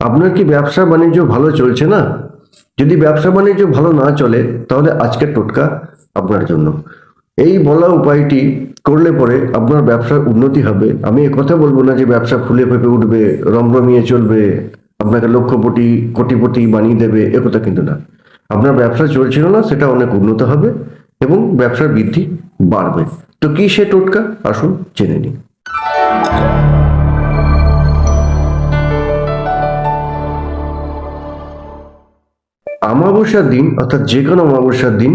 আপনার কি ব্যবসা বাণিজ্য ভালো চলছে না? যদি ব্যবসা বাণিজ্য ভালো না চলে, তাহলে আজকের টোটকা আপনার জন্য। এই বলা উপায়টি করলে পরে আপনার ব্যবসার উন্নতি হবে। আমি কথা বলব না যে ব্যবসা ফুলে ফেপে উঠবে, রমরমিয়ে চলবে, আপনাকে লক্ষপতি কোটিপতি বানিয়ে দেবে একথা কিন্তু না। আপনার ব্যবসা চলছিল না, সেটা অনেক উন্নত হবে এবং ব্যবসার বৃদ্ধি বাড়বে। তো কি সে টোটকা? আসুন জেনে নিন অমাবস্যার দিন, অর্থাৎ যে কোনো অমাবস্যার দিন,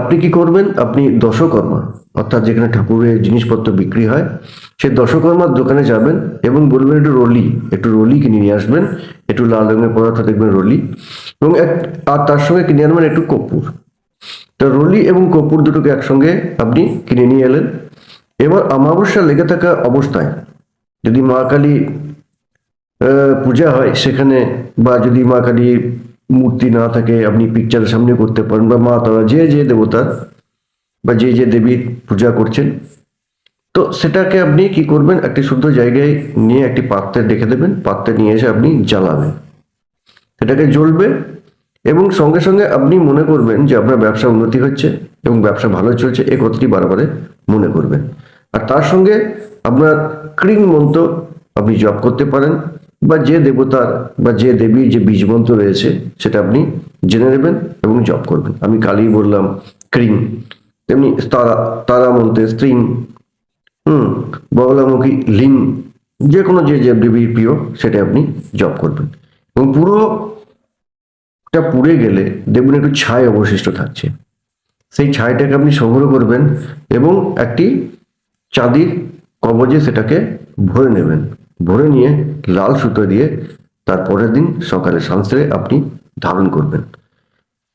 আপনি কি করবেন? আপনি দশকর্মা, অর্থাৎ যেখানে ঠাকুরের জিনিসপত্র বিক্রি হয়, সেই দশকর্মার দোকানে যাবেন এবং বলবেন, একটু রলি একটু রলি কিনে নিয়ে আসবেন। একটু লাল রঙের পদার্থ দেখবেন, রলি। এবং এক, আর তার সঙ্গে কিনে আনবেন একটু কর্পূর। তো রলি এবং কর্পূর দুটোকে একসঙ্গে আপনি কিনে নিয়ে এলেন। এবার অমাবস্যা লেগে থাকা অবস্থায় যদি মা কালী পূজা হয় সেখানে বা যদি মা কালীর মূর্তি না থাকে, আপনি পিকচারের সামনে করতে পারেন বা মা তারা যে যে দেবতার বা যে যে দেবীর পূজা করছেন, তো সেটাকে আপনি কি করবেন? একটি শুদ্ধ জায়গায় নিয়ে একটি পাত্রে রেখে দেবেন, পাত্রে নিয়ে এসে আপনি জ্বালাবেন। সেটাকে জ্বলবে এবং সঙ্গে সঙ্গে আপনি মনে করবেন যে আপনার ব্যবসা উন্নতি হচ্ছে এবং ব্যবসা ভালো চলছে, এ কথাটি বারবারে মনে করবেন। আর তার সঙ্গে আপনার ক্রিং মন্ত্র আপনি জপ করতে পারেন বা যে দেবতার বা যে দেবীর যে বীজ মন্ত্র রয়েছে, সেটা আপনি জেনে নেবেন এবং জপ করবেন। আমি কালই বললাম ক্রিং তেমনি তারা তারা মন্ত্রে স্ত্রিং হুম বগলামুখী লিং যে কোনো যে যে দেবীর প্রিয়, সেটা আপনি জপ করবেন। এবং পুরো টা পুড়ে গেলে দেখবেন একটু ছাই অবশিষ্ট থাকছে। সেই ছাইটাকে আপনি সংগ্রহ করবেন এবং একটি চাঁদির কবজে সেটাকে ভরে নেবেন। ভরে নিয়ে লাল সুতো দিয়ে তার পরের দিন সকালে সানসেরে আপনি ধারণ করবেন।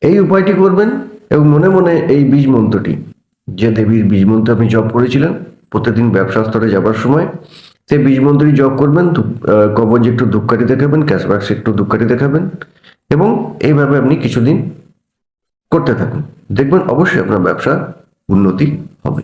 এই উপায়টি করবেন এবং মনে মনে এই বীজ মন্ত্রটি যে দেবীর বীজ মন্ত্র আপনি জপ করেছিলেন প্রতিদিন ব্যবসা স্তরে যাবার সময় সেই বীজ মন্ত্রটি জপ করবেন আহ, একটু ধূপকাঠি দেখাবেন ক্যাশবাক্সে একটু ধূপকাঠি দেখাবেন এবং এইভাবে আপনি কিছুদিন করতে থাকুন। দেখবেন অবশ্যই আপনার ব্যবসা উন্নতি হবে।